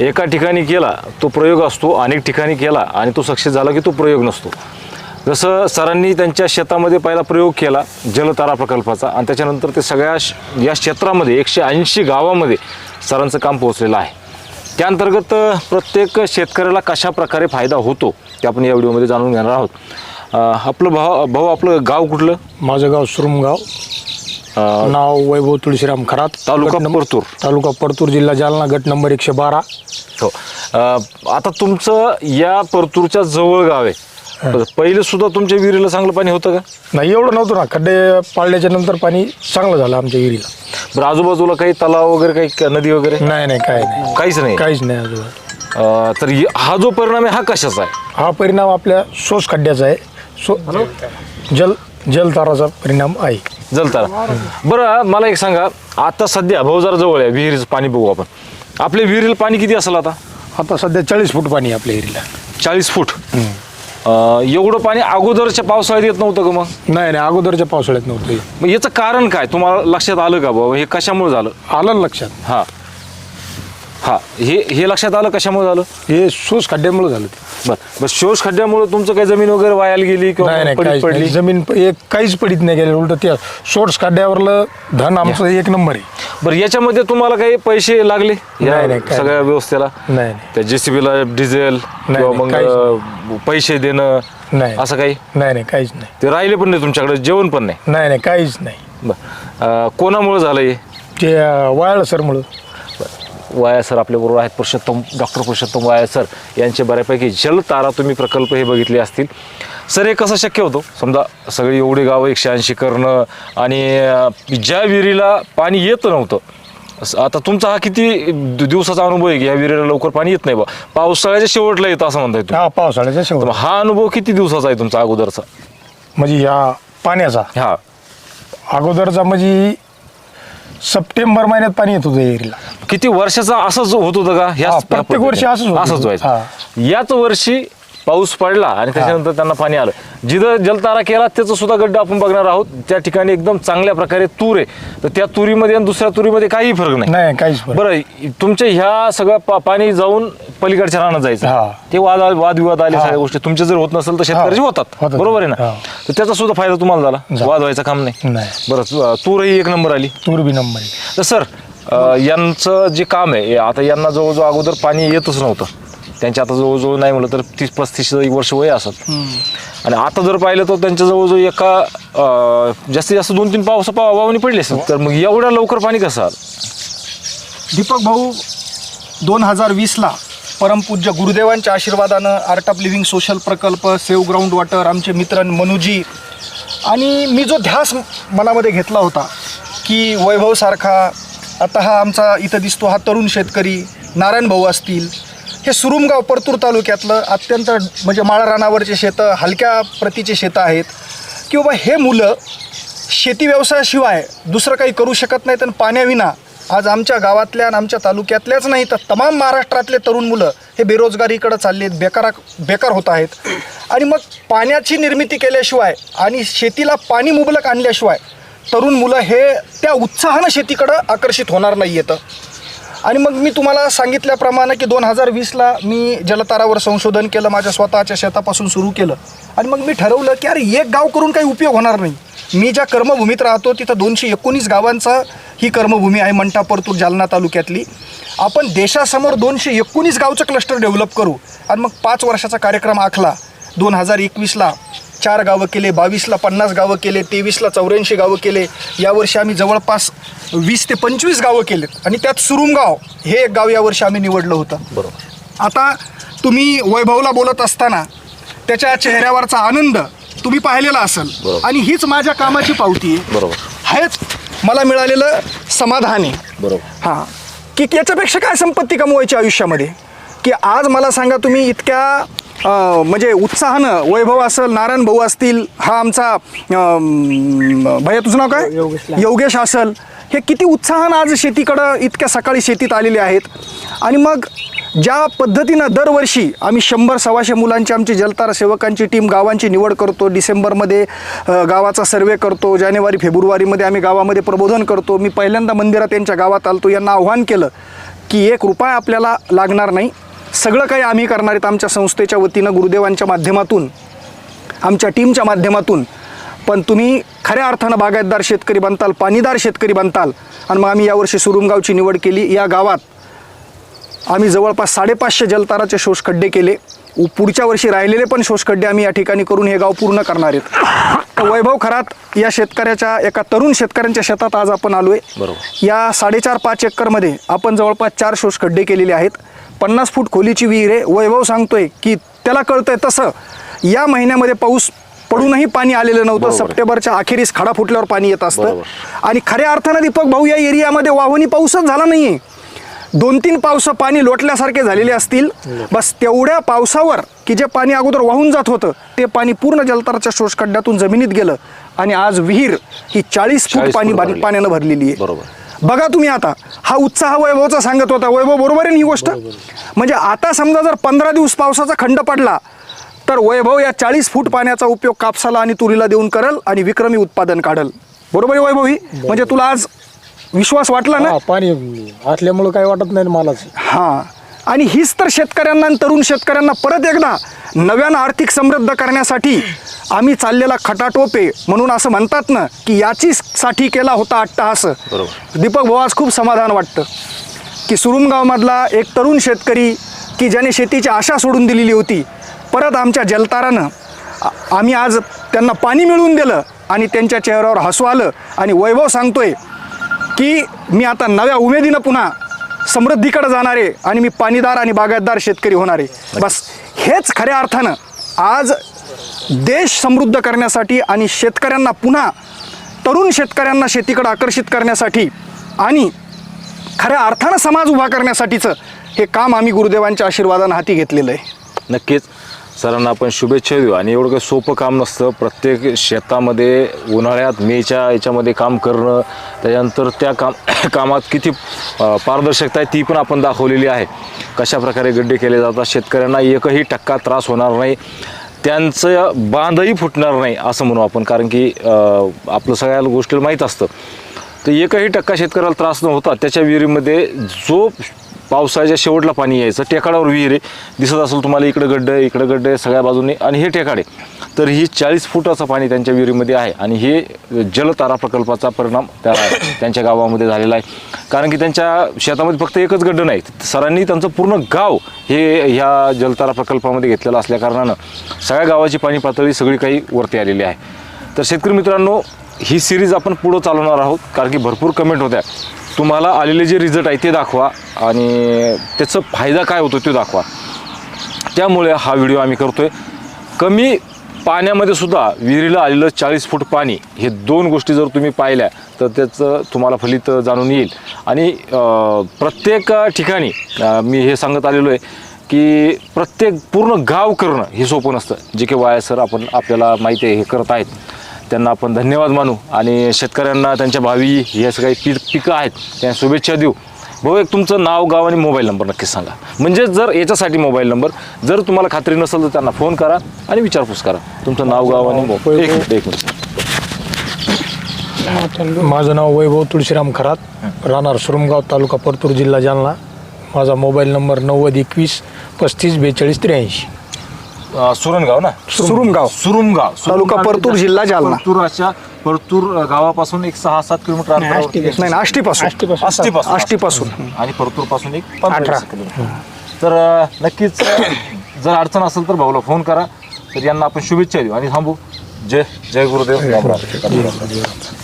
एका ठिकाणी केला तो प्रयोग असतो अनेक ठिकाणी केला आणि तो सक्सेस झाला की तो प्रयोग नसतो. जसं सरांनी त्यांच्या शेतामध्ये पहिला प्रयोग केला जलतारा प्रकल्पाचा आणि त्याच्यानंतर ते सगळ्या या क्षेत्रामध्ये एकशे ऐंशी गावामध्ये सरांचं काम पोहोचलेलं आहे. त्या अंतर्गत अ, प्रत्येक शेतकऱ्याला कशा प्रकारे फायदा होतो ते आपण या व्हिडिओमध्ये जाणून घेणार आहोत. आपलं भाऊ भाऊ आपलं गाव कुठलं? माझं गाव सुरमगाव. नाव वैभव तुळशीराम खरात तालुका परतूर. तालुका परतूर जिल्हा जालना गट नंबर एकशे बारा. हो आता तुमचं या परतूरच्या जवळ गाव आहे. पहिले सुद्धा तुमच्या विहिरीला चांगलं पाणी होतं का? नाही एवढं नव्हतं ना. खड्डे पाडल्याच्या नंतर पाणी चांगलं झालं आमच्या विहिरीला. बरं आजूबाजूला काही तलाव वगैरे काही नदी वगैरे? नाही नाही काय नाही. काहीच नाही? काहीच नाही अ, तर हि- हा जो परिणाम आहे हा कशाचा आहे? हा परिणाम आपल्या सोस खड्ड्याचा आहे. सो जल जलताराचा परिणाम आहे. जलतारा. बरं मला एक सांगा. आता सध्या भाऊ जरा जवळ आहे विहिरीचं पाणी बघू आपण. आपल्या विहिरीला पाणी किती असेल आता? आता सध्या चाळीस फूट पाणी आहे आपल्या विहिरीला. चाळीस फूट? अ, एवढं पाणी अगोदरच्या पावसाळ्यात येत नव्हतं का मग? नाही नाही अगोदरच्या पावसाळ्यात नव्हतं हे. मग याचं कारण काय? तुम्हाला लक्षात आलं का बाबा? हे कशामुळे झालं? आलं ना लक्षात. हा. हा हे हे लक्षात आलं कशामुळे झालं? हे सोस खड्ड्यामुळे झालं ते. बरं बरं शोष खड्ड्यामुळे तुमचं काही जमीन वगैरे वायाला गेली किंवा नाही पडली? जमीन प- एक काहीच पडित नाही गेलं उलट त्या सोर्स खड्ड्यावरलं धन आमचं एक नंबर आहे. बरं याच्यामध्ये तुम्हाला काही पैसे लागले या नाही, नाही, सगळ्या व्यवस्थेला? नाही नाही. त्या जेसीबीला डिझेल किंवा नाही, मग काहीच अं, पैसे देणं नाही. असं काही? नाही नाही काहीच नाही. ते राहिले पण नाही तुमच्याकडे जेवण पण नाही? नाही नाही काहीच नाही. कोणामुळे झालं हे? ते वाळलं सरमुळं वाया सर आपल्याबरोबर आहेत. पुरुषोत्तम डॉक्टर पुरुषोत्तम वाया सर यांचे बऱ्यापैकी जलतारा तुम्ही प्रकल्प हे बघितले असतील. सर हे कसं शक्य होतं? समजा सगळी एवढी गावं एकशे ऐंशी करणं आणि ज्या विहिरीला पाणी येत नव्हतं आता तुमचा हा किती दिवसाचा अनुभव आहे की या विहिरीला लवकर पाणी येत नाही बा? पावसाळ्याच्या शेवटला येतं असं म्हणताय तुम्ही. हा पावसाळ्याच्या शेवट. हा अनुभव किती दिवसाचा आहे तुमचा अगोदरचा? म्हणजे ह्या पाण्याचा? हा. अगोदरचा म्हणजे सप्टेंबर महिन्यात पाणी येत होतं एरीला किती वर्षाचा असंच होत होतं का? ह्या हा, प्रत्येक वर्षी असंच होत असंच होतं. व्हायचं. याच वर्षी पाऊस पडला आणि त्याच्यानंतर त्यांना पाणी आलं जिथं जलतारा केला त्याचं सुद्धा गड्डा आपण बघणार आहोत त्या ठिकाणी एकदम चांगल्या प्रकारे तूर आहे तर त्या तुरीमध्ये आणि दुसऱ्या तुरीमध्ये काही फरक नाही नाही काहीच फरक. बरं तुमच्या ह्या सगळं पा- पाणी जाऊन पलीकडच्या रानात जायचं हा. ते वाद वादविवाद आले हा. सगळ्या गोष्टी तुमचे जर होत नसेल तर शेतकऱ्याचे. होतात होतात. बरोबर आहे ना हा. तर त्याचा सुद्धा फायदा तुम्हाला झाला झाला. वाद व्हायचं काम नाही नाही बरं तू- तूरही एक नंबर आली तूर बी नंबर आहे तर सर अ, यांचं जे काम आहे हे आता यांना जवळजवळ अगोदर पाणी येतच नव्हतं त्यांच्या आता जवळजवळ नाही म्हटलं तर तीस पस्तीस एक वर्ष वय असत. आणि आता जर पाहिलं तर त्यांच्या जवळजवळ एका अ, जास्तीत जास्त दोन तीन पावसा पावानी पडले असतात तर मग एवढ्या लवकर पाणी कसं आलं? दीपक भाऊ दोन हजार वीसला परमपूज्य गुरुदेवांच्या आशीर्वादानं आर्ट ऑफ लिव्हिंग सोशल प्रकल्प सेव्ह ग्राउंड वॉटर आमचे मित्र मनुजी आणि मी जो ध्यास मनामध्ये घेतला होता की वैभवसारखा आता हा आमचा इथं दिसतो हा तरुण शेतकरी नारायण भाऊ असतील हे सुरुमगाव परतूर तालुक्यातलं अत्यंत म्हणजे माळा रानावरचे शेतं हलक्या प्रतीचे शेतं आहेत. की बाबा हे मुलं शेती व्यवसायाशिवाय दुसरं काही करू शकत नाहीत आणि पाण्याविना आज आमच्या गावातल्या आणि आमच्या तालुक्यातल्याच नाही तर तमाम महाराष्ट्रातले तरुण मुलं हे बेरोजगारीकडं चालले आहेत बेकारा बेकार होत आहेत. आणि मग पाण्याची निर्मिती केल्याशिवाय आणि शेतीला पाणी मुबलक आणल्याशिवाय तरुण मुलं हे त्या उत्साहानं शेतीकडं आकर्षित होणार नाही येतं आणि मग मी तुम्हाला सांगितल्याप्रमाणे की दोन हजार वीसला मी जलतारावर संशोधन केलं माझ्या स्वतःच्या शेतापासून सुरू केलं. आणि मग मी ठरवलं की अरे एक गाव करून काही उपयोग होणार नाही. मी ज्या कर्मभूमीत राहतो तिथं दोनशे एकोणीस गावांचा ही कर्मभूमी आहे मंठा परतूर जालना तालुक्यातली. आपण देशासमोर दोनशे एकोणीस गावचं क्लस्टर डेव्हलप करू. आणि मग पाच वर्षाचा कार्यक्रम आखला. दोन हजार एकवीसला चार गावं केले बावीसला पन्नास गावं केले तेवीसला चौऱ्याऐंशी गावं केले. यावर्षी आम्ही जवळपास वीस ते पंचवीस गावं केलेत. आणि त्यात सुरुमगाव हे एक गाव यावर्षी आम्ही निवडलं होतं. बरोबर. आता तुम्ही वैभवला बोलत असताना त्याच्या चेहऱ्यावरचा आनंद तुम्ही पाहिलेला असेल. आणि हीच माझ्या कामाची पावती आहे. बरोबर. हेच मला मिळालेलं समाधान आहे. बरोबर. हां. की याच्यापेक्षा काय संपत्ती कमवायची आयुष्यामध्ये? की आज मला सांगा तुम्ही इतक्या म्हणजे उत्साहानं वैभव असेल नारायण भाऊ असतील हा आमचा भैया तुझं नाव काय? योगेश असेल. हे किती उत्साहानं आज शेतीकडं इतक्या सकाळी शेतीत आलेले आहेत. आणि मग ज्या पद्धतीनं दरवर्षी आम्ही शंभर सव्वाशे मुलांची आमची जलतारा सेवकांची टीम गावांची निवड करतो डिसेंबरमध्ये गावाचा सर्वे करतो जानेवारी फेब्रुवारीमध्ये आम्ही गावामध्ये प्रबोधन करतो. मी पहिल्यांदा मंदिरात यांच्या गावात आलतो. यांना आव्हान केलं की एक रुपया आपल्याला लागणार नाही. सगळं काही आम्ही करणार आहेत आमच्या संस्थेच्या वतीनं गुरुदेवांच्या माध्यमातून आमच्या टीमच्या माध्यमातून. पण तुम्ही खऱ्या अर्थानं बागायतदार शेतकरी बनताल पाणीदार शेतकरी बनताल आणि मग आम्ही यावर्षी सुरुमगावची निवड केली. या गावात आम्ही जवळपास साडेपाचशे जलताराचे शोषखड्डे केले. पुढच्या वर्षी राहिलेले पण शोषखड्डे आम्ही या ठिकाणी करून हे गाव पूर्ण करणार आहेत. वैभव खरात या शेतकऱ्याच्या एका तरुण शेतकऱ्यांच्या शेतात आज आपण आलो आहे बरोबर. या साडेचार पाच एकरमध्ये आपण जवळपास चार शोषखड्डे केलेले आहेत. पन्नास फूट खोलीची विहीर आहे. वैभव सांगतोय की त्याला कळतंय तसं. या महिन्यामध्ये पाऊस पडूनही पाणी आलेलं नव्हतं. सप्टेंबरच्या अखेरीस खडा फुटल्यावर पाणी येत असतं. आणि खऱ्या अर्थानं दीपक भाऊ या एरियामध्ये वाहनी पाऊसच झाला नाहीये. दोन तीन पावस पाणी लोटल्यासारखे झालेले असतील. बस तेवढ्या पावसावर की जे पाणी अगोदर वाहून जात होतं ते पाणी पूर्ण जलताराच्या शोषखड्ड्यातून जमिनीत गेलं. आणि आज विहीर ही चाळीस फूट 40 पाणी. पाण्यानं भरलेली आहे. बरोबर. बघा तुम्ही आता. हा उत्साह वैभवचा सांगत होता. वैभव बरोबर आहे ना ही गोष्ट? म्हणजे आता समजा जर पंधरा दिवस पावसाचा खंड पडला तर वैभव या चाळीस फूट पाण्याचा उपयोग कापसाला आणि तुरीला देऊन करल आणि विक्रमी उत्पादन काढल. बरोबर आहे वैभव? ही म्हणजे तुला आज विश्वास वाटला ना? हा, पाणी असल्यामुळं काही वाटत नाही मलाच. हां. आणि हीच तर शेतकऱ्यांना आणि तरुण शेतकऱ्यांना परत एकदा नव्यानं आर्थिक समृद्ध करण्यासाठी आम्ही चाललेला खटाटोप म्हणून असं म्हणतात ना की याची साठी केला होता अट्टहास. दीपक भाऊ आज खूप समाधान वाटतं. की सुरुमगावमधला एक तरुण शेतकरी की ज्याने शेतीची आशा सोडून दिलेली होती परत आमच्या जलतारानं आम्ही आज त्यांना पाणी मिळवून दिलं आणि त्यांच्या चेहऱ्यावर हसू आलं आणि वैभव सांगतोय की मी आता नव्या उमेदीनं पुन्हा समृद्धीकडे जाणार आहे आणि मी पाणीदार आणि बागायतदार शेतकरी होणार आहे. बस हेच खऱ्या अर्थानं आज देश समृद्ध करण्यासाठी आणि शेतकऱ्यांना पुन्हा तरुण शेतकऱ्यांना शेतीकडे आकर्षित करण्यासाठी आणि खऱ्या अर्थानं समाज उभा करण्यासाठीचं हे काम आम्ही गुरुदेवांच्या आशीर्वादानं हाती घेतलेलं आहे. नक्कीच. सरांना आपण शुभेच्छा देऊ. आणि एवढं काही सोपं काम नसतं. प्रत्येक शेतामध्ये उन्हाळ्यात मेच्या याच्यामध्ये काम करणं त्याच्यानंतर त्या काम कामात किती पारदर्शकता आहे ती पण आपण दाखवलेली आहे. कशा प्रकारे गड्डे केले जातात? शेतकऱ्यांना एकही टक्का त्रास होणार नाही. त्यांचं बांधही फुटणार नाही असं म्हणू आपण कारण की आपलं सगळ्या गोष्टीला माहीत असतं. तर एकही टक्का शेतकऱ्याला त्रास न होता त्याच्या विहिरीमध्ये जो पावसाच्या शेवटला पाणी यायचं टेकाडावर विहीर आहे दिसत असेल तुम्हाला इकडं गड्डं आहे, इकडं गड्डं आहे सगळ्या बाजूने आणि हे टेकाडे तर ही चाळीस फुटाचं पाणी त्यांच्या विहिरीमध्ये आहे आणि हे जलतारा प्रकल्पाचा परिणाम त्या त्यांच्या गावामध्ये झालेला आहे. कारण की त्यांच्या शेतामध्ये फक्त एकच गड्डं नाही सरांनी त्यांचं पूर्ण गाव हे ह्या जलतारा प्रकल्पामध्ये घेतलेलं असल्याकारणानं सगळ्या गावाची पाणी पातळी सगळी काही वरती आलेली आहे. तर शेतकरी मित्रांनो ही सिरीज आपण पुढं चालवणार आहोत कारण की भरपूर कमेंट होत्या. तुम्हाला आलेले जे रिझल्ट आहे ते दाखवा आणि त्याचा फायदा काय होतो ते दाखवा. त्यामुळे हा व्हिडिओ आम्ही करतोय. कमी पाण्यामध्ये सुद्धा विहिरीला आलेलं चाळीस फूट पाणी हे दोन गोष्टी जर तुम्ही पाहिल्या तर त्याचं तुम्हाला फलित जाणून येईल. आणि प्रत्येक ठिकाणी मी हे सांगत आलेलो आहे की प्रत्येक पूर्ण गाव करणं हे सोपं नसतं. जे की वाया सर आपण आपल्याला माहिती आहे हे करत आहेत. त्यांना आपण धन्यवाद मानू. आणि शेतकऱ्यांना त्यांच्या भावी हे सगळे पीक पिकं आहेत त्यांना शुभेच्छा देऊ. भाऊ एक तुमचं नाव गाव आणि मोबाईल नंबर नक्कीच सांगा. म्हणजे जर याच्यासाठी मोबाईल नंबर जर तुम्हाला खात्री नसेल तर त्यांना फोन करा आणि विचारपूस करा. तुमचं नाव गाव आणि मोबाईल. एक मिनिट एक मिनिट. माझं नाव वैभव तुळशीराम खरात राहणार सुरमगाव तालुका परतूर जिल्हा जालना. माझा मोबाईल नंबर नव्वद एकवीस पस्तीस बेचाळीस त्र्याऐंशी. अं, सुरणगाव ना? सुरुमगाव. सुरुमगाव तालुका परतूर, जिल्हा जालना. परतूर अशा परतूर गावापासून एक सहा सात किलोमीटर अंतरावरती आहे. नाही आष्टीपासून. आष्टीपासून. आष्टीपासून. आष्टीपासून. आणि परतूरपासून एक पंधरा अठरा. वीस किलोमीटर. तर अं, नक्कीच अं, जर अडचण असेल तर भाऊला फोन करा. तर यांना आपण शुभेच्छा देऊ. आणि थांबू. जय जय गुरुदेव. राम राम.